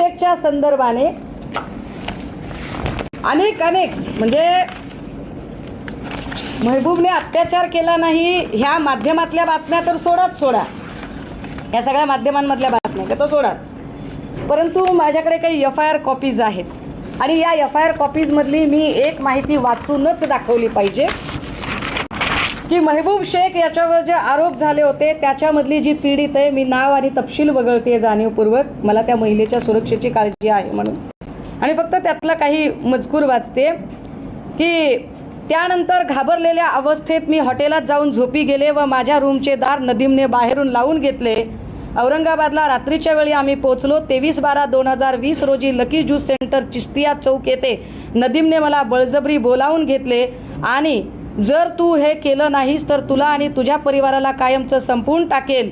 अभिषेकच्या संदर्भाने अनेक अनेक म्हणजे महबूबने अत्याचार केला नाही ह्या माध्यमातल्या बातम्या तर सोडाच सोडा. या सगळ्या माध्यमांमधल्या बातम्या त्या तर सोडा. परंतु माझ्याकडे काही एफ आय आर कॉपीज आहेत. आणि या एफ आय आर कॉपीजमधली मी एक माहिती वाचूनच दाखवली पाहिजे. की महबूब शेख याच्यावर जे आरोप झाले होते त्याच्यामधली जी पीडित आहे मी नाव आणि तपशील वगळते जाणीवपूर्वक. मला त्या महिलेच्या सुरक्षेची काळजी आहे म्हणून. आणि फक्त त्यातला काही मजकूर वाचते की त्यानंतर घाबरलेल्या अवस्थेत मी हॉटेलात जाऊन झोपी गेले व माझ्या रूमचे दार नदीमने बाहेरून लावून घेतले. औरंगाबादला रात्रीच्या वेळी आम्ही पोहोचलो. तेवीस बारा दोन हजार वीस रोजी lucky juice centre Chishtiya Chowk येथे नदीमने मला बळजबरी बोलावून घेतले आणि जर तू हे केलं नाहीस तर तुला आणि तुझ्या परिवाराला कायमचं संपवून टाकेल.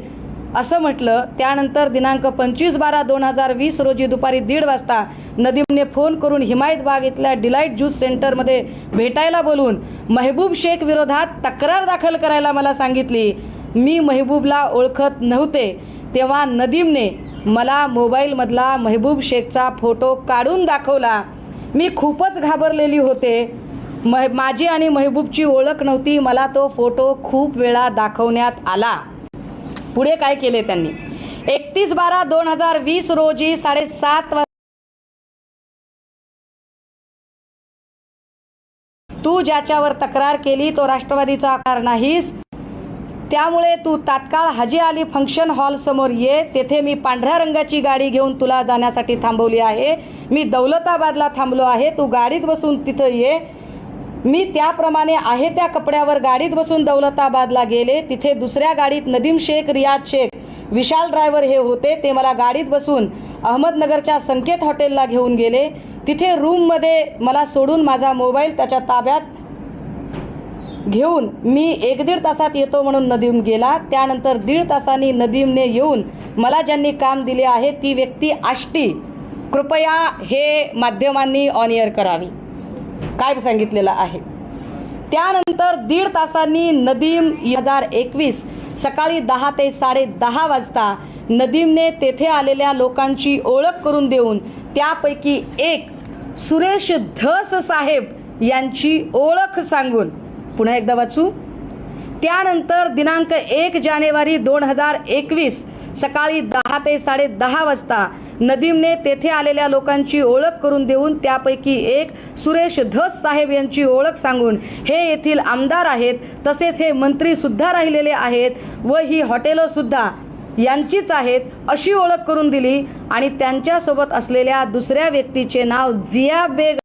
असं म्हटलं त्यानंतर दिनांक पंचवीस बारा दोन हजार वीस रोजी दुपारी दीड वाजता नदीमने फोन करून हिमायत बाग इथल्या डिलाईट ज्यूस सेंटरमध्ये भेटायला बोलून महबूब शेख विरोधात तक्रार दाखल करायला मला सांगितली. मी महबूबला ओळखत नव्हते तेव्हा नदीमने मला मोबाईलमधला महबूब शेखचा फोटो काढून दाखवला. मी खूपच घाबरलेली होते. मह माझी आणि महबूबची ओळख नव्हती. मला तो फोटो खूप वेळा दाखवण्यात आला. पुढे काय केले त्यांनी? एकतीस बारा दोन हजार वीस रोजी साडेसात तू ज्याच्यावर तक्रार केली तो राष्ट्रवादीचा आकार नाहीस. त्यामुळे तू तात्काळ हाजी अली फंक्शन हॉल समोर ये. तेथे मी पांढऱ्या रंगाची गाडी घेऊन तुला जाण्यासाठी थांबवली आहे. मी दौलताबादला थांबलो आहे. तू गाडीत बसून तिथं ये. मी त्याप्रमाणे आहे त्या कपड्यावर गाडीत बसून दौलताबादला गेले. तिथे दुसऱ्या गाडीत नदीम शेख रियाज शेख विशाल ड्रायव्हर हे होते. ते मला गाडीत बसून अहमदनगरच्या संकेत हॉटेलला घेऊन गेले. तिथे रूममध्ये मला सोडून माझा मोबाईल त्याच्या ताब्यात घेऊन मी एक दीड तासात येतो म्हणून नदीम गेला. त्यानंतर दीड तासांनी नदीमने येऊन मला ज्यांनी काम दिले आहे ती व्यक्ती आष्टी. कृपया हे माध्यमांनी ऑन एअर करावी. काय सांगितलेलं आहे? त्यानंतर दीड तासांनी नदीम हजार एकवीस सकाळी दहा ते साडे दहा वाजता नदीमने तेथे आलेल्या लोकांची ओळख करून देऊन त्यापैकी एक सुरेश धस साहेब यांची ओळख सांगून पुन्हा एकदा वाचू. त्यानंतर दिनांक एक जानेवारी दोन हजार एकवीस सकाळी दहा ते साडे दहा वाजता नदीमने तेथे आलेल्या लोकांची ओळख करून देऊन त्यापैकी एक सुरेश धस साहेब यांची ओळख सांगून हे येथील आमदार आहेत तसेच हे मंत्री सुद्धा राहिलेले आहेत व ही हॉटेलं सुद्धा यांचीच आहेत अशी ओळख करून दिली आणि त्यांच्यासोबत असलेल्या दुसऱ्या व्यक्तीचे नाव जिया बेग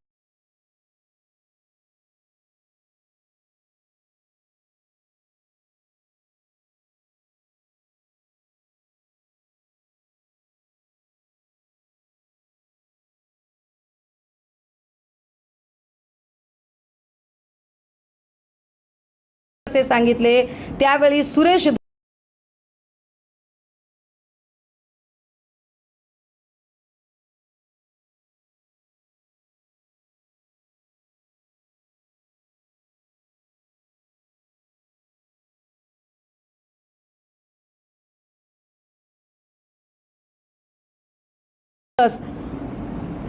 असे सांगितले. त्यावेळी सुरेश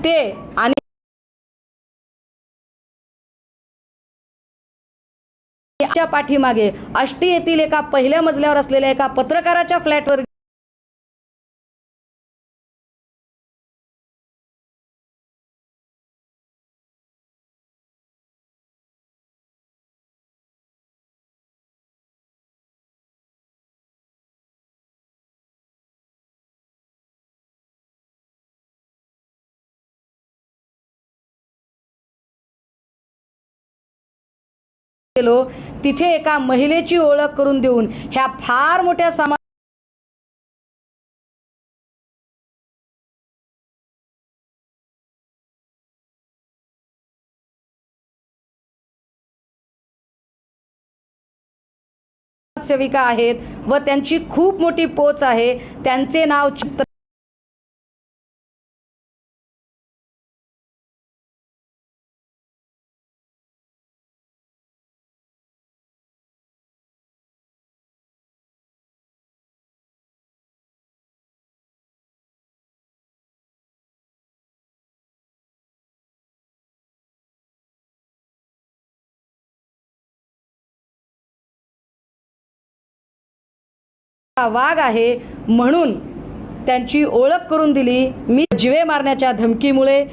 ते आणि च्या पाठीमागे आष्टी येथील एका पहिल्या मजल्यावर असलेल्या एका पत्रकाराच्या फ्लॅटवर गेलो. तिथे एका महिलेची ओळख करून देऊन ह्या फार मोठ्या सामा सेविका आहेत व त्यांची खूप मोठी पोच आहे. त्यांचे नाव चित्त वाघ आहे म्हणून त्यांची ओळख करून दिली. मी जिवे मारण्याच्या धमकीमुळे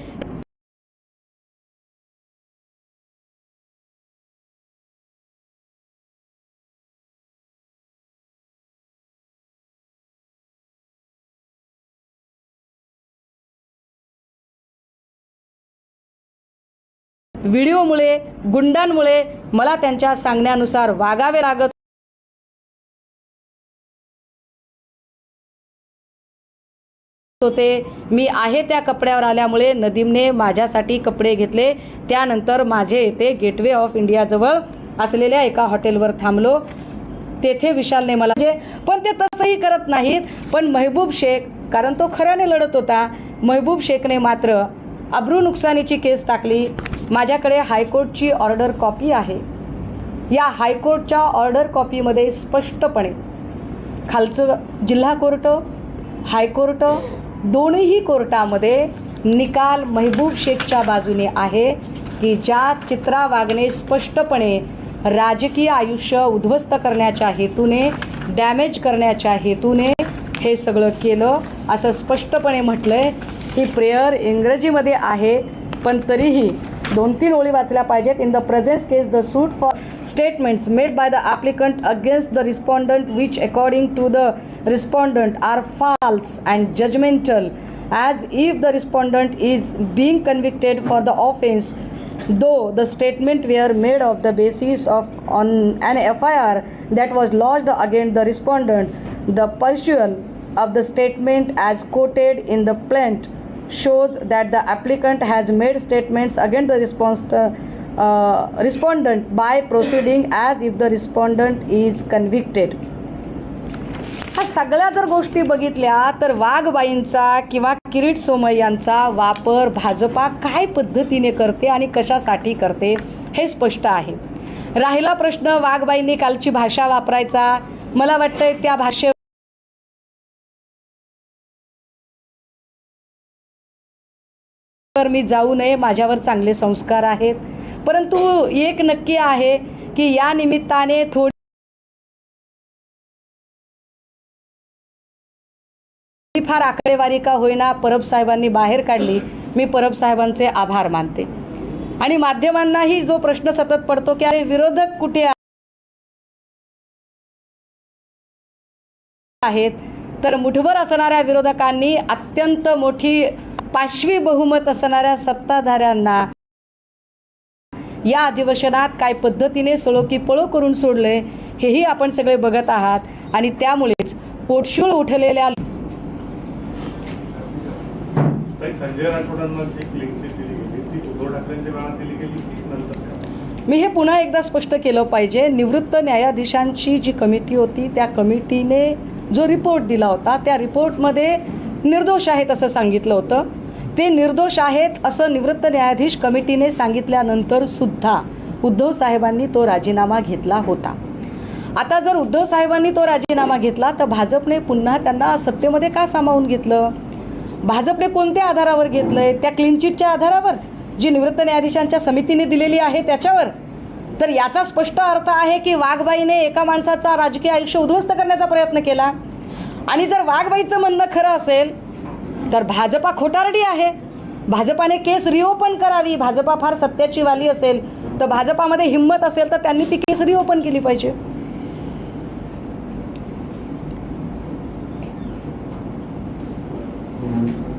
व्हिडिओमुळे गुंडांमुळे मला त्यांच्या सांगण्यानुसार वागावे लागत होते. मी आहे त्या कपड्यावर आल्यामुळे नदीमने माझ्यासाठी कपडे घेतले. त्यानंतर माझे येथे गेटवे ऑफ इंडियाजवळ असलेल्या एका हॉटेलवर थांबलो. तेथे विशालने मला म्हणजे पण ते तसंही करत नाहीत. पण महबूब शेख कारण तो खऱ्याने लढत होता महबूब शेखने मात्र अब्रू नुकसानीची केस टाकली. माझ्याकडे हायकोर्टची ऑर्डर कॉपी आहे. या हायकोर्टच्या ऑर्डर कॉपीमध्ये स्पष्टपणे खालचं जिल्हा कोर्ट हायकोर्ट दोन्ही कोर्टामध्ये निकाल महबूब शेखच्या बाजूने आहे की ज्या चित्रा वागणे स्पष्टपणे राजकीय आयुष्य उद्ध्वस्त करण्याच्या हेतूने डॅमेज करण्याच्या हेतूने हे सगळं केलं असं स्पष्टपणे म्हटलं आहे ही प्रेयर इंग्रजीमध्ये आहे पण तरीही दोन तीन ओळी वाचल्या पाहिजेत. In the present case the suit for statements made by the applicant against the respondent which according to the respondent are false and judgmental. As if the respondent is being convicted for the offense though the statement were made of the basis of on an FIR that was lodged against the respondent the pursual of the statement as quoted in the plaint shows that the applicant has made statements against the response uh, uh respondent by proceeding as if the respondent is convicted. ह्या सगळ्या जर गोष्टी बघितल्या तर वाघबाईंचा किंवा किरीट सोमय यांचा वापर भाजपा काय पद्धतीने करते आणि कशासाठी करते हे स्पष्ट आहे. राहिला प्रश्न वाघबाईंनी कालची भाषा वापरायचा. मला वाटतंय त्या भाषे मी जाऊ नये माझ्यावर चांगले संस्कार आहेत. परंतु एक नक्की आहे की या निमित्ताने थोडी फार आकडेवारी का होईना परब साहेबांनी बाहेर काढली मी परब साहेबांचे आभार मानते. आणि माध्यमांनाही जो प्रश्न सतत पडतो की अरे विरोधक कुठे आहेत तर मुठभर असणाऱ्या विरोधकांनी अत्यंत मोठी पाचवी बहुमत असणाऱ्या सत्ताधाऱ्यांना या अधिवेशनात काय पद्धतीने सळो की पळो करून सोडले हेही आपण सगळे बघत आहात. आणि त्यामुळेच पोटशूळ उठलेल्या संजय राठोडांना जी दिली गेली ती उद्धव ठाकरेंच्या काळात दिली गेली की नंतर मी हे पुन्हा एकदा स्पष्ट केलं पाहिजे. निवृत्त न्यायाधीशांची जी कमिटी होती त्या कमिटीने जो रिपोर्ट दिला होता त्या रिपोर्टमध्ये निर्दोष आहेत असं सांगितलं होतं. ते निर्दोष आहेत असं निवृत्त न्यायाधीश कमिटीने सांगितल्यानंतर सुद्धा उद्धव साहेबांनी तो राजीनामा घेतला होता. आता जर उद्धव साहेबांनी तो राजीनामा घेतला तर भाजपने पुन्हा त्यांना सत्तेमध्ये का सामावून घेतलं? भाजपने कोणत्या आधारावर घेतलंय? त्या क्लीन चिटच्या आधारावर जी निवृत्त न्यायाधीशांच्या समितीने दिलेली आहे त्याच्यावर. तर याचा स्पष्ट अर्थ आहे की वाघबाईने एका माणसाचा राजकीय आयुष्य उद्ध्वस्त करण्याचा प्रयत्न केला. आणि जर वाघबाईचं म्हणणं खरं असेल तर भाजपा खोटारडी आहे. भाजपाने केस रिओपन करावी. भाजपा फार सत्याची वाली असेल तर भाजपामध्ये हिंमत असेल तर त्यांनी ती केस रिओपन केली पाहिजे.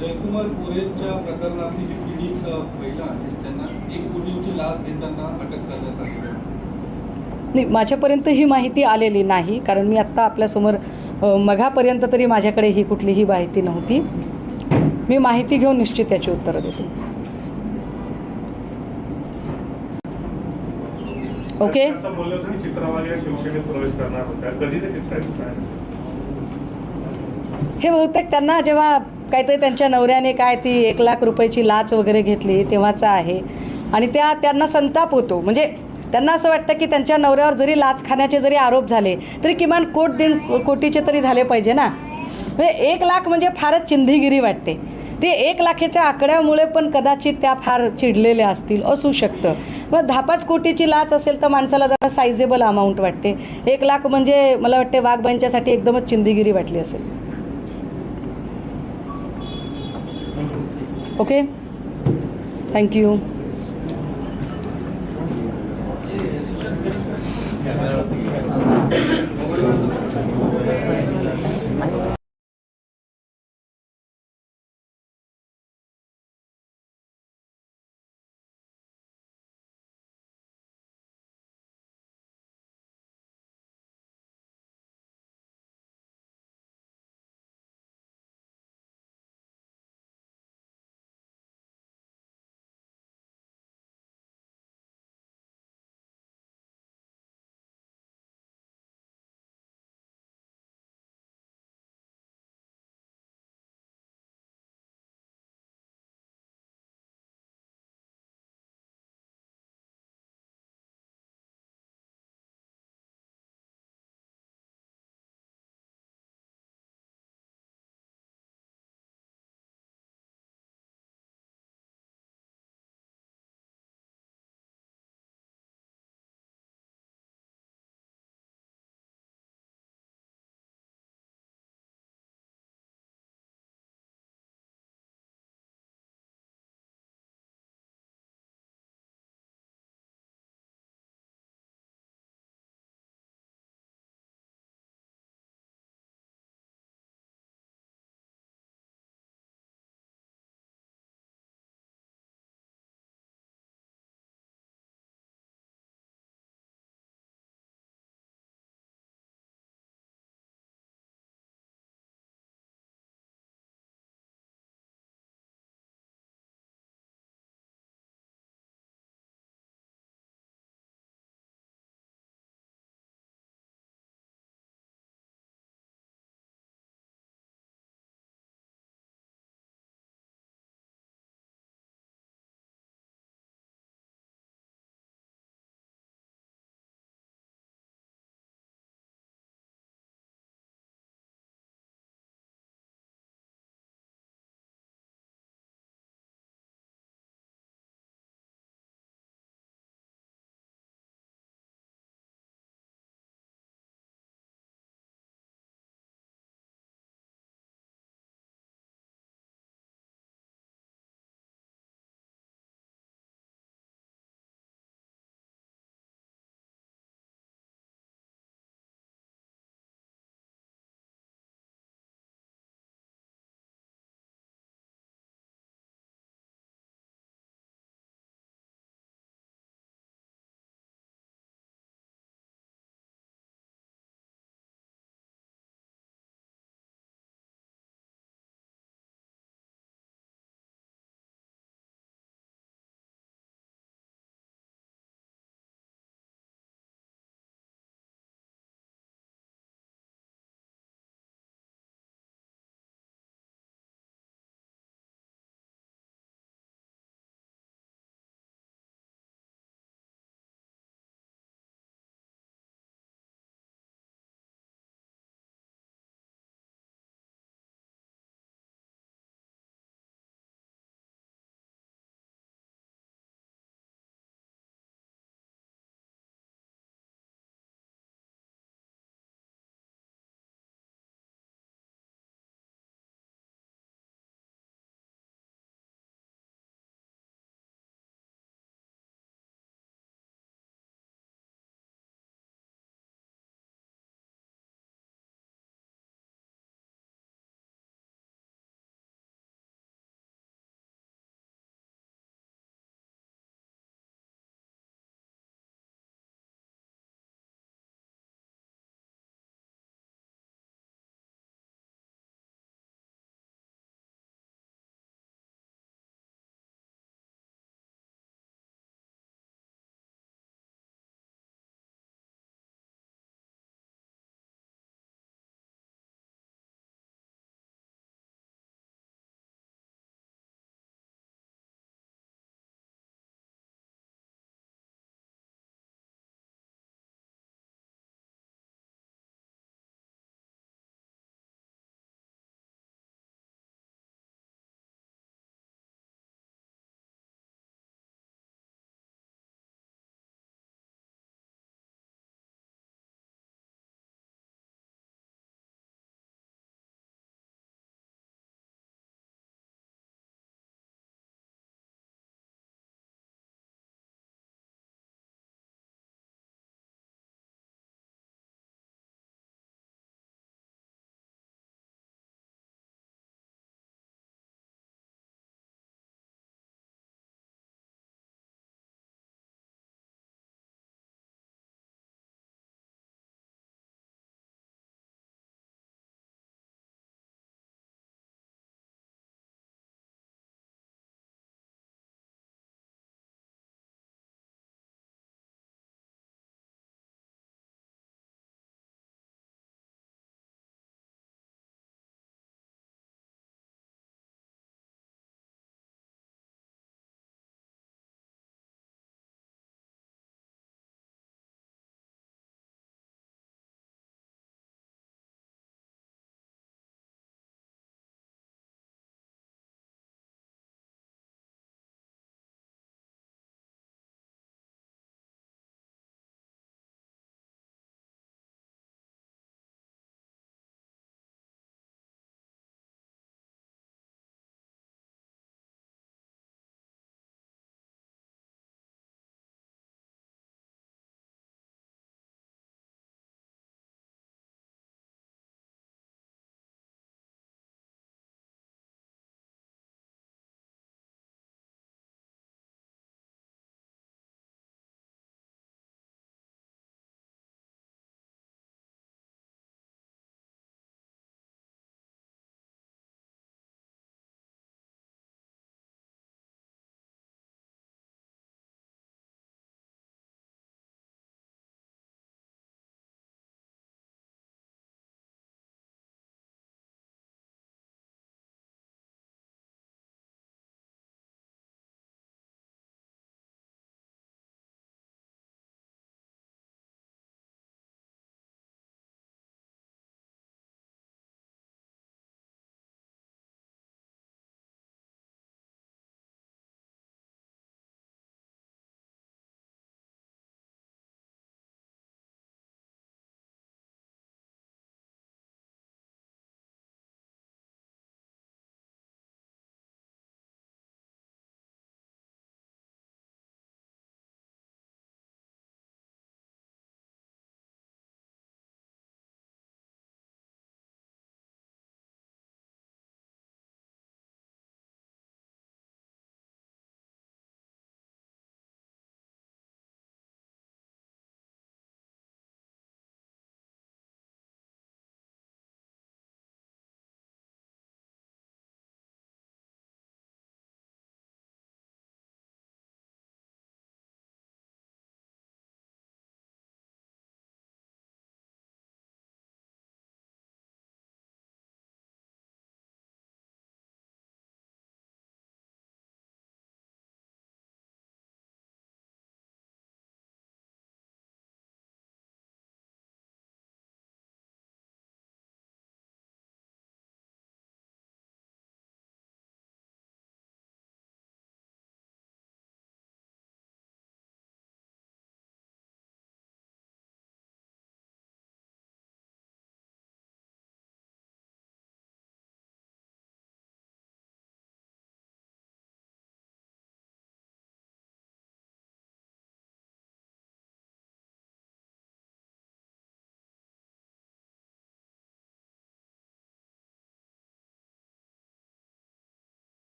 जयकुमार गोरेच्या प्रकरणातली जी पीडित महिला आहे त्यांना एक कोटीची लाच देताना अटक करण्यात आली. नाही माझ्यापर्यंत ही माहिती आलेली नाही कारण मी आत्ता आपल्यासमोर मघापर्यंत तरी माझ्याकडे ही कुठलीही माहिती नव्हती मी माहिती घेऊन निश्चित त्याची उत्तरं देते ओके? हे बहुतेक त्यांना जेव्हा काहीतरी त्यांच्या नवऱ्याने काय ती एक लाख रुपयाची लाच वगैरे घेतली तेव्हाचा आहे. आणि त्या त्यांना संताप होतो. म्हणजे त्यांना असं वाटतं की त्यांच्या नवऱ्यावर जरी लाच खाण्याचे जरी आरोप झाले तरी किमान कोट दीड कोटीचे तरी झाले पाहिजे ना. म्हणजे एक लाख म्हणजे फारच चिंधीगिरी वाटते. ते एक लाखेच्या आकड्यामुळे पण कदाचित त्या फार चिडलेल्या असतील असू शकतं. मग दहा पाच कोटीची लाच असेल तर माणसाला जरा सायझेबल अमाऊंट वाटते. एक लाख म्हणजे मला वाटते वाघबाईंच्यासाठी एकदमच चिंधीगिरी वाटली असेल. Okay thank you